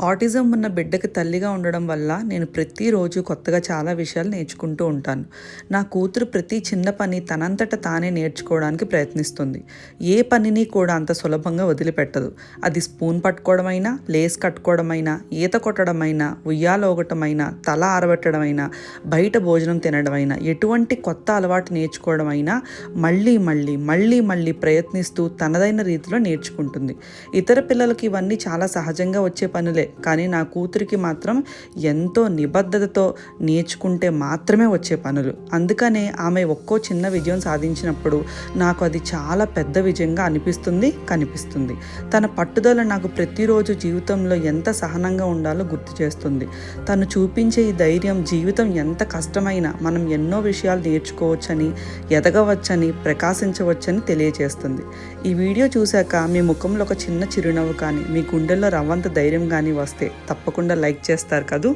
Autism ఉన్న బిడ్డకి తల్లిగా ఉండడం వల్ల నేను ప్రతిరోజు కొత్తగా చాలా విషయాలు నేర్చుకుంటూ ఉంటాను. నా కూతురు ప్రతి చిన్న పని తనంతట తానే నేర్చుకోవడానికి ప్రయత్నిస్తుంది. ఏ పనిని కూడా అంత సులభంగా వదిలిపెట్టదు. అది స్పూన్ పట్టుకోవడమైనా లేస్ కట్టుకోవడమైనా ఈత కొట్టడమైనా ఉయ్యాలోగటమైనా తల ఆరబెట్టడమైనా బయట భోజనం తినడమైనా ఎటువంటి కొత్త అలవాటు నేర్చుకోవడమైనా మళ్ళీ మళ్ళీ మళ్ళీ మళ్ళీ ప్రయత్నిస్తూ తనదైన రీతిలో నేర్చుకుంటుంది. ఇతర పిల్లలకి ఇవన్నీ చాలా సహజంగా వచ్చే పనులే. కానీ నా కూతురికి మాత్రం ఎంతో నిబద్ధతతో నేర్చుకుంటే మాత్రమే వచ్చే పనులు. అందుకనే ఆమె ఒక్కో చిన్న విజయం సాధించినప్పుడు నాకు అది చాలా పెద్ద విజయంగా అనిపిస్తుంది కనిపిస్తుంది. తన పట్టుదల నాకు ప్రతిరోజు జీవితంలో ఎంత సహనంగా ఉండాలో గుర్తు చేస్తుంది. తను చూపించే ఈ ధైర్యం జీవితం ఎంత కష్టమైనా మనం ఎన్నో విషయాలు నేర్చుకోవచ్చని ఎదగవచ్చని ప్రకాశించవచ్చని తెలియజేస్తుంది. ఈ వీడియో చూశాక మీ ముఖంలో ఒక చిన్న చిరునవ్వు కానీ మీ గుండెల్లో రవ్వంత ధైర్యం కానీ వస్తే తప్పకుండా లైక్ చేస్తారు కదూ?